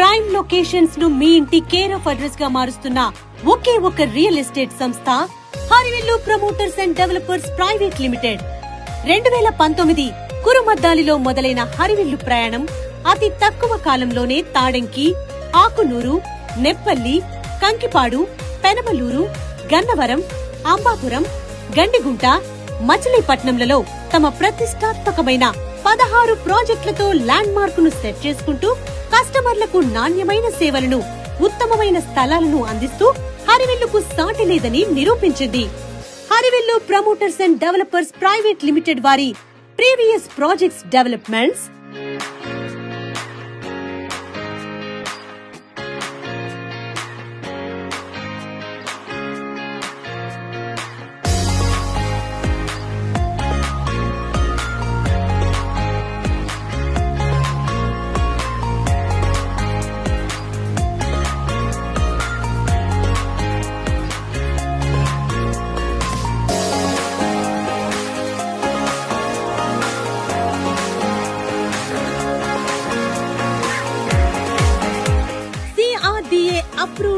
Prime లొకేషన్స్ను మీ ఇంటి care of అడ్రస్గా మారుస్తున్న ఒకే ఒక real estate సంస్థ Harivillu promoters and developers private limited. రెండు వేల పంతొమ్మిది కురుమద్దాలిలో మొదలైన హరివిల్లు ప్రయాణం అతి తక్కువ కాలంలోనే తాడంకి ఆకునూరు నెప్పల్లి కంకిపాడు పెనమలూరు గన్నవరం అంబాపురం గండిగుంట మచిలీపట్నంలలో తమ ప్రతిష్టాత్మకమైన పదహారు ప్రాజెక్టులతో ల్యాండ్ మార్క్ను సెట్ చేసుకుంటూ కస్టమర్లకు నాణ్యమైన సేవలను ఉత్తమమైన స్థలాలను అందిస్తూ హరివిల్లుకు సాటి లేదని నిరూపించింది. Harivillu promoters and developers private limited వారి previous projects developments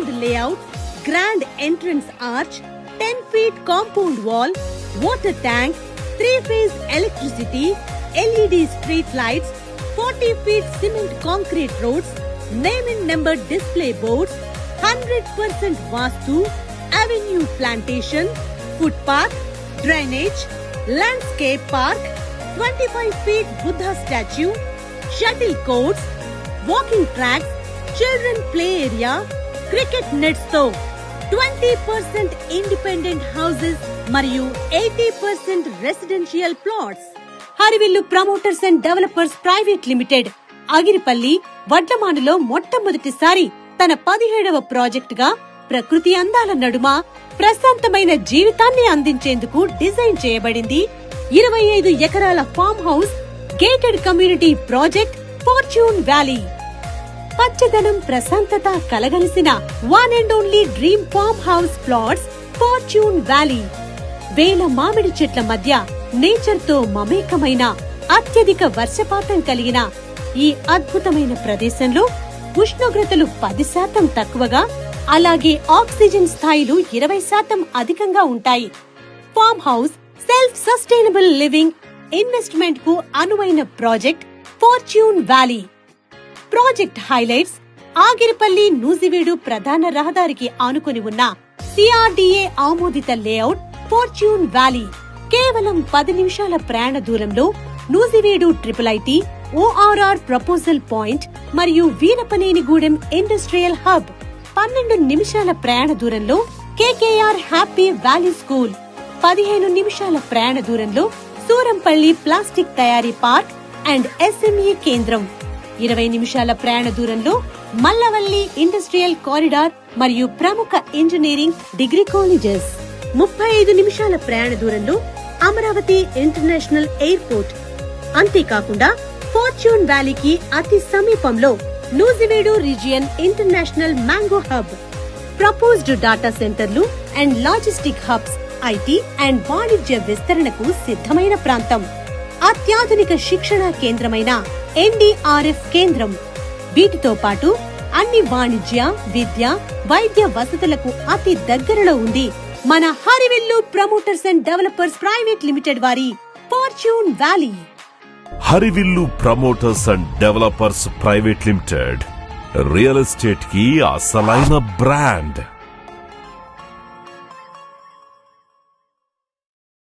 layout, grand entrance arch, 10 feet compound wall, water tank, 3 phase electricity, LED street lights, 40 feet cement concrete roads, name and number display boards, 100% Vastu, avenue plantation, footpath, drainage, landscape park, 25 feet Buddha statue, shuttle courts, walking tracks, children play area, cricket నెట్స్తో twenty percent independent houses మరియు eighty percent residential plots. Harivillu promoters and developers private limited Agiripalli వడ్లమానులో మొట్టమొదటిసారి తన పదిహేడవ ప్రాజెక్ట్గా ప్రకృతి అందాల నడుమ ప్రశాంతమైన జీవితాన్ని అందించేందుకు డిజైన్ చేయబడింది. ఇరవై ఐదు ఎకరాల farm house gated community project Fortune Valley. పచ్చదనం ప్రశాంతత కలగలిసిన one and only dream farm house plots Fortune Valley వేల మామిడి చెట్ల మధ్య నేచర్తో మమేకమైన అత్యధిక వర్షపాతం కలిగిన ఈ అద్భుతమైన ప్రదేశంలో ఉష్ణోగ్రతలు పది శాతం తక్కువగా అలాగే ఆక్సిజన్ స్థాయిలు ఇరవై శాతం అధికంగా ఉంటాయి. Farm house self sustainable living ఇన్వెస్ట్మెంట్కు అనువైన project Fortune Valley project highlights Agiripalli Nuzvid ప్రధాన రహదారికి ఆనుకుని ఉన్న సిఆర్డిఏ ఆమోదిత లేఅవుట్ ఫార్చ్యూన్ వ్యాలీ కేవలం పది నిమిషాల ప్రయాణ దూరంలో Nuzvid triple IT ORR proposal point మరియు వీరపనేనిగూడెం ఇండస్ట్రియల్ హబ్ పన్నెండు నిమిషాల ప్రయాణ దూరంలో కేకేఆర్ హ్యాపీ వ్యాలీ స్కూల్ పదిహేను నిమిషాల ప్రయాణ దూరంలో సూరంపల్లి ప్లాస్టిక్ తయారీ పార్క్ అండ్ ఎస్ఎంఈ కేంద్రం. ఇరవై నిమిషాల ప్రయాణ దూరంలో మల్లవల్లి ఇండస్ట్రియల్ కారిడార్ మరియు ప్రముఖ ఇంజనీరింగ్ డిగ్రీ కాలేజెస్. ముప్పై ఐదు నిమిషాల ప్రయాణ దూరంలో అమరావతి ఇంటర్నేషనల్ ఎయిర్పోర్ట్. అంతేకాకుండా ఫార్చ్యూన్ వ్యాలీకి అతి సమీపంలో Nuzvid region international mango hub. Proposed data సెంటర్లు and logistic hubs IT and వాణిజ్య విస్తరణకు సిద్ధమైన ప్రాంతం. అత్యాధునిక శిక్షణా కేంద్రమైన ఎన్డీఆర్ఎఫ్ కేంద్రం. వీటితో పాటు అన్ని వాణిజ్య విద్య వైద్య వసతులకు అతి దగ్గరలో ఉంది మన Harivillu promoters and developers private limited వారి Fortune Valley. Harivillu promoters and developers private limited real ఎస్టేట్కి అసలైన బ్రాండ్.